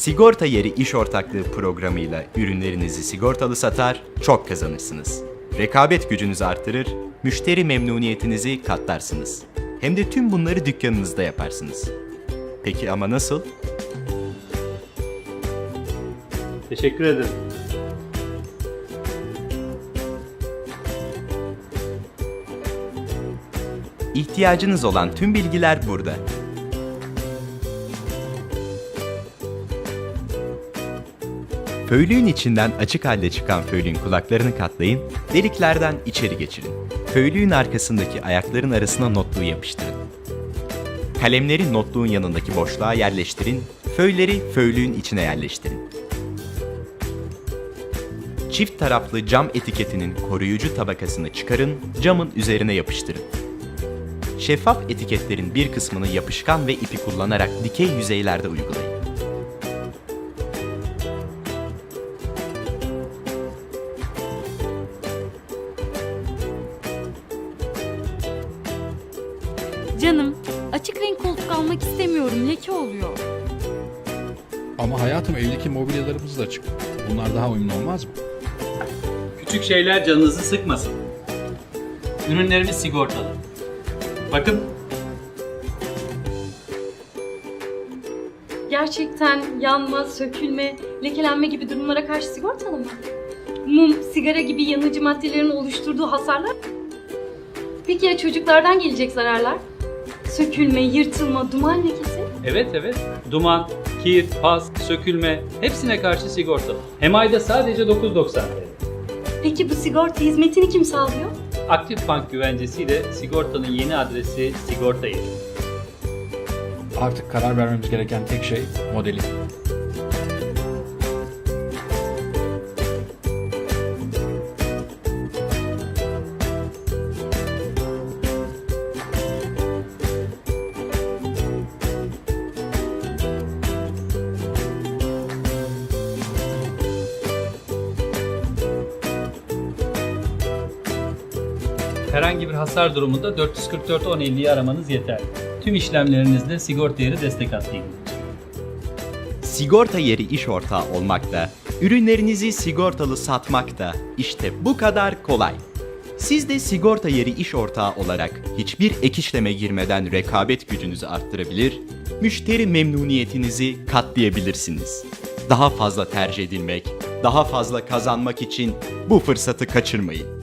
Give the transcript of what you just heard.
Sigorta Yeri İş Ortaklığı programıyla ürünlerinizi sigortalı satar, çok kazanırsınız. Rekabet gücünüzü artırır, müşteri memnuniyetinizi katlarsınız. Hem de tüm bunları dükkanınızda yaparsınız. Peki ama nasıl? Teşekkür ederim. İhtiyacınız olan tüm bilgiler burada. Föylüğün içinden açık halde çıkan föylüğün kulaklarını katlayın, deliklerden içeri geçirin. Föylüğün arkasındaki ayakların arasına notluğu yapıştırın. Kalemleri notluğun yanındaki boşluğa yerleştirin, föyleri föylüğün içine yerleştirin. Çift taraflı cam etiketinin koruyucu tabakasını çıkarın, camın üzerine yapıştırın. Şeffaf etiketlerin bir kısmını yapışkan ve ipi kullanarak dikey yüzeylerde uygulayın. Canım, açık renk koltuk almak istemiyorum. Leke oluyor. Ama hayatım evdeki mobilyalarımız da açık. Bunlar daha uyumlu olmaz mı? Küçük şeyler canınızı sıkmasın. Ürünlerimiz sigortalı. Bakın Gerçekten yanma, sökülme, lekelenme gibi durumlara karşı sigortalı mı? Mum, sigara gibi yanıcı maddelerin oluşturduğu hasarlar? Peki ya çocuklardan gelecek zararlar? Sökülme, yırtılma, duman lekesi? evet evet duman, kir, pas, sökülme hepsine karşı sigortalı. Hem ayda sadece 9.90 TL. Peki bu sigorta hizmetini kim sağlıyor? Aktif Bank güvencesiyle sigortanın yeni adresi sigorta yeri. Artık karar vermemiz gereken tek şey modeli. Herhangi bir hasar durumunda 444 1050'yi aramanız yeterli. Tüm işlemlerinizde sigorta yeri destek ilgilenecek. Sigorta yeri iş ortağı olmak da, ürünlerinizi sigortalı satmak da işte bu kadar kolay. Siz de sigorta yeri iş ortağı olarak hiçbir ek işleme girmeden rekabet gücünüzü arttırabilir, müşteri memnuniyetinizi katlayabilirsiniz. Daha fazla tercih edilmek, daha fazla kazanmak için bu fırsatı kaçırmayın.